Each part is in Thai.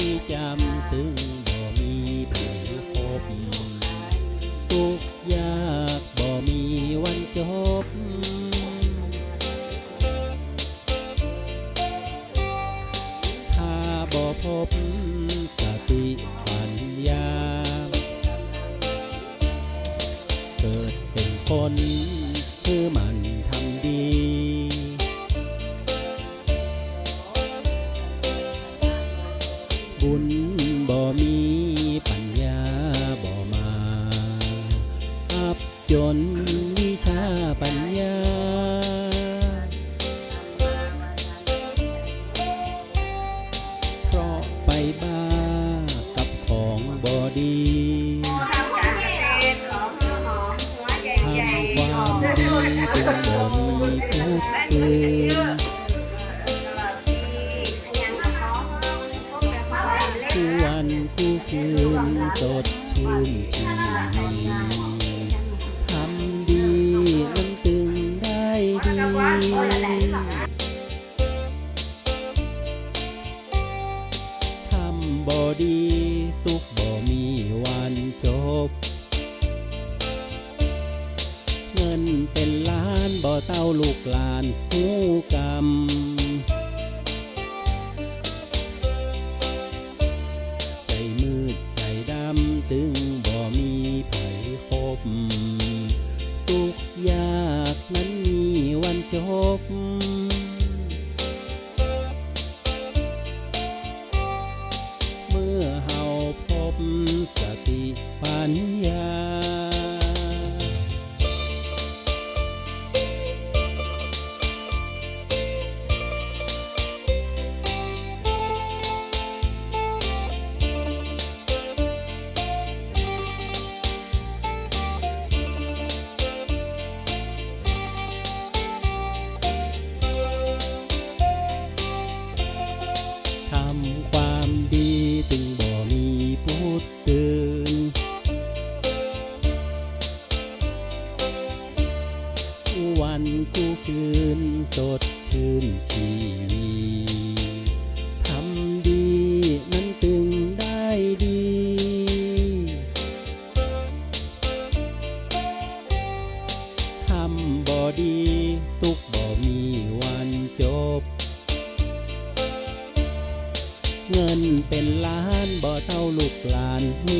ที่จำถึงบ่มีผู้พบทุกยากบ่มีวันจบ ถ้าบ่พบสติปัญญา เกิดเป็นคน บุญบ่มีปัญญาบ่มาอับจน ชื่นชีทำดีนั้นตึงได้ดีทำบ่ดีตุกบ่มีวันจบ เงินเป็นล้านบ่เต้าลูกหลานหูกร ซึ่งบ่มีไผคบทุกยากนั้นันกู้คืนสดชื่นชีวีทำดีนั้นตึงได้ดี ทำบ่ดีตุกบ่มีวันจบ เงินเป็นล้านบ่เท่าลูกหลานหู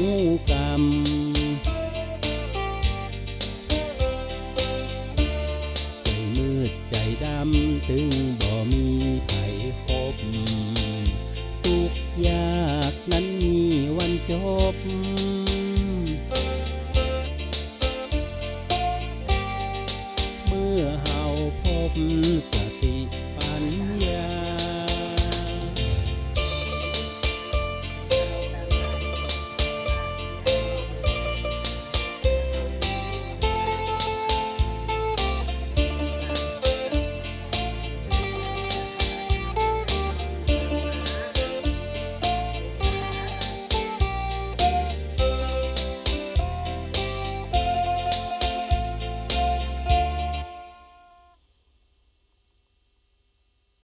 กำ ถึงบ่มีไผพบ ทุกยากนั้นมีวันจบ เมื่อเฮาพบ